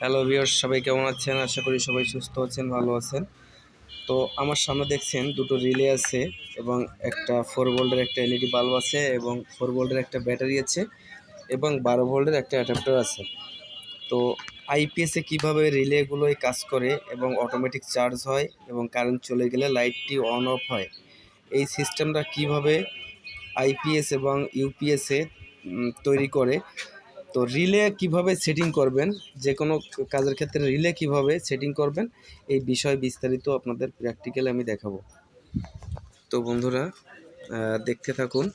Hello viewers, সবাই কেমন আছেন? আশা করি সবাই সুস্থ আছেন, ভালো আছেন। তো আমার সামনে দেখছেন দুটো রিলে আছে এবং একটা ফোর ভোল্টের একটা এলইডি বাল্ব আছে এবং ফোর ভোল্টের একটা ব্যাটারি আছে এবং বারো ভোল্টের একটা অ্যাডাপ্টার আছে। তো আইপিএসে কীভাবে রিলেগুলোই কাজ করে এবং অটোমেটিক চার্জ হয় এবং কারেন্ট চলে গেলে লাইটটি অন অফ হয়? এই সিস্টেমটা কীভাবে আইপিএস এবং ইউপিএসে তৈরি করে? তো রিলে কীভাবে সেটিং করবেন? যে কোনো কাজের ক্ষেত্রে রিলে কীভাবে সেটিং করবেন? এই বিষয়ে বিস্তারিত আপনাদের প্র্যাকটিক্যাল আমি দেখাবো। তো বন্ধুরা দেখতে থাকুন।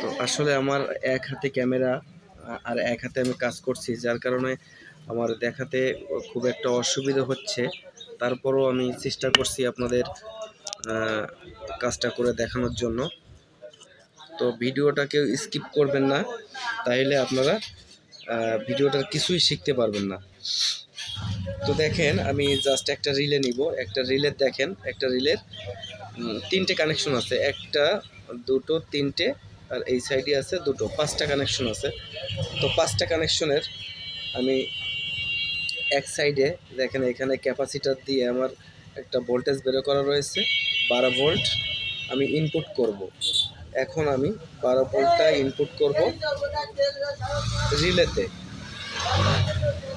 তো আসলে আমার এক হাতে ক্যামেরা আর এক হাতে আমি কাজ করছি, যার কারণে আমার দেখাতে খুব একটা অসুবিধা হচ্ছে। তারপরও আমি চেষ্টা করছি আপনাদের কাজটা করে দেখানোর জন্য। তো ভিডিওটা কেউ স্কিপ করবেন না। তাইলে আপনারা ভিডিওটার কিছুই শিখতে পারবেন না। তো দেখেন, আমি জাস্ট একটা রিলে নিব। একটা রিলের দেখেন, একটা রিলের তিনটে কানেকশন আছে। একটা, দুটো, তিনটে, আর এই সাইডে আছে দুটো। পাঁচটা কানেকশন আছে। তো পাঁচটা কানেকশনের আমি এক সাইডে দেখেন এখানে ক্যাপাসিটার দিয়ে আমার একটা ভোল্টেজ বের করা রয়েছে, বারো ভোল্ট আমি ইনপুট করব। এখন আমি বারো ভোল্টটা ইনপুট করব রিলেতে।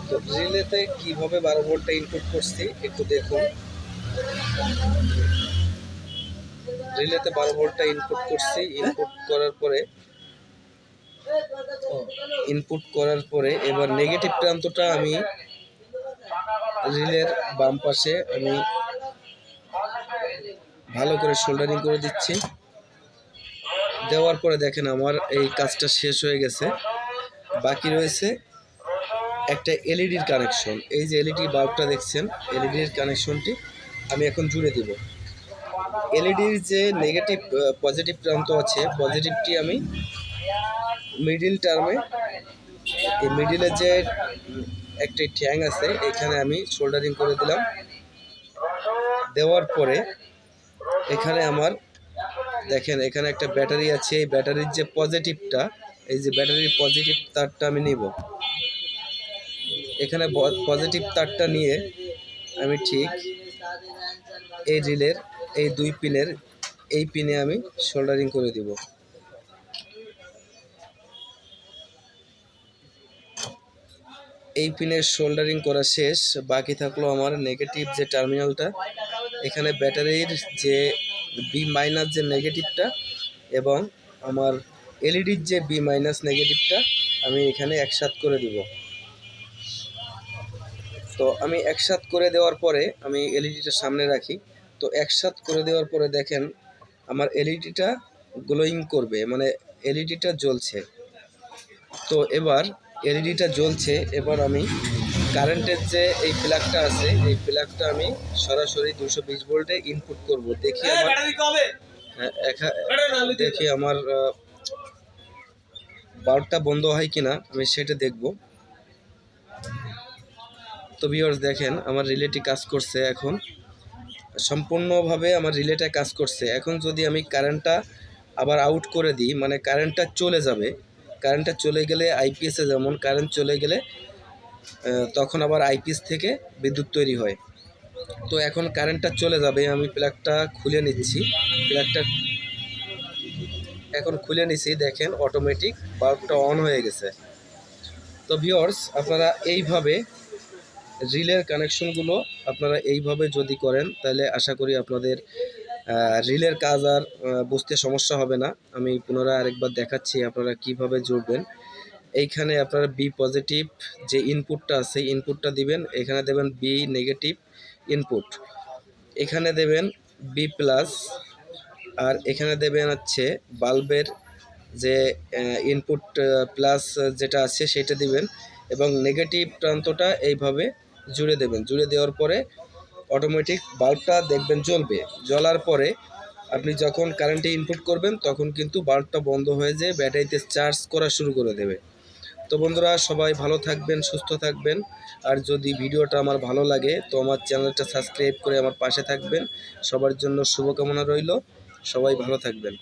তো রিলেতে কীভাবে বারো ভোল্টটা ইনপুট করছি একটু দেখুন। রিলেতে বারো ভোল্টটা ইনপুট করছি ইনপুট করার পরে ইনপুট করার পরে এবার নেগেটিভ প্রান্তটা আমি রিলের বাম পাশে আমি ভালো করে শোল্ডারিং করে দিচ্ছি। দেওয়ার পরে দেখেন আমার এই কাজটা শেষ হয়ে গেছে। বাকি রয়েছে একটা এলইডির কানেকশন এই যে এলইডি বাল্বটা দেখছেন এলইডির কানেকশনটি আমি এখন জুড়ে দিব। এলইডির যে নেগেটিভ পজিটিভ প্রান্ত আছে পজিটিভটি আমি মিডিল টার্মে এই মিডিলের যে একটি ঠ্যাং আছে, এখানে আমি শোল্ডারিং করে দিলাম। দেওয়ার পরে এখানে আমার দেখেন, এখানে একটা ব্যাটারি আছে। এই ব্যাটারির যে পজিটিভটা এই যে ব্যাটারির পজিটিভ তারটা আমি নিব। এখানে পজিটিভ তারটা নিয়ে আমি ঠিক এই রিলের, এই দুই পিনের, এই পিনে আমি সোল্ডারিং করে দিব। এই পিনের সোল্ডারিং করা শেষ। বাকি থাকল আমার নেগেটিভ যে টার্মিনালটা এখানে ব্যাটারির যে বি মাইনাস যে নেগেটিভটা এবং আমার এলইডির যে বি মাইনাস নেগেটিভটা আমি এখানে একসাথ করে দিব। তো আমি একসাথ করে দেওয়ার পরে আমি এলইডিটা সামনে রাখি। তো একসাথ করে দেওয়ার পরে দেখেন আমার এলইডিটা গ্লোয়িং করবে মানে এলইডিটা জ্বলছে। তো এবার এলইডিটা জ্বলছে, এবার আমি কারেন্টের যে এই প্লাগটা আছে এই প্লাগটা আমি সরাসরি দুশো বিশ ভোল্টে ইনপুট করব। দেখি আমার হ্যাঁ, দেখি আমার বাল্বটা বন্ধ হয় কিনা আমি সেটা দেখব। তো ভিউয়ার্স দেখেন আমার রিলেটি কাজ করছে এখন। সম্পূর্ণভাবে আমার রিলেটা কাজ করছে। এখন যদি আমি কারেন্টটা আবার আউট করে দিই মানে কারেন্টটা চলে যাবে কারেন্টটা চলে গেলে আইপিএসে যেমন কারেন্ট চলে গেলে তখন আবার আইপিএস থেকে বিদ্যুৎ তৈরি হয়। তো এখন কারেন্টটা চলে যাবে, আমি প্লাগটা খুলে নিচ্ছি। প্লাগটা এখন খুলে নিছি, দেখেন অটোমেটিক বাল্বটা অন হয়ে গেছে। তো ভিওর্স আপনারা এইভাবে রিলের কানেকশনগুলো আপনারা এইভাবে যদি করেন, তাহলে আশা করি আপনাদের রিলের কাজ আর বুঝতে সমস্যা হবে না। আমি পুনরায় আরেকবার দেখাচ্ছি আপনারা কীভাবে জুড়বেন। এইখানে আপনারা বি পজিটিভ যে ইনপুটটা আছে ইনপুটটা দিবেন, এখানে দেবেন বি নেগেটিভ ইনপুট এখানে দেবেন বি প্লাস আর এখানে দেবেন হচ্ছে বাল্বের যে ইনপুট প্লাস যেটা আছে সেটা দিবেন এবং নেগেটিভ প্রান্তটা এইভাবে জুড়ে দেবেন। জুড়ে দেওয়ার পরে অটোমেটিক বাল্বটা দেখবেন জ্বলবে। জ্বলার পরে আপনি যখন কারেন্টে ইনপুট করবেন, তখন কিন্তু বাল্বটা বন্ধ হয়ে যেয়ে ব্যাটারিতে চার্জ করা শুরু করে দেবে। তো বন্ধুরা, সবাই ভালো থাকবেন, সুস্থ থাকবেন। আর যদি ভিডিওটা আমার ভালো লাগে, তো আমার চ্যানেলটা সাবস্ক্রাইব করে আমার পাশে থাকবেন। সবার জন্য শুভকামনা রইল। সবাই ভালো থাকবেন।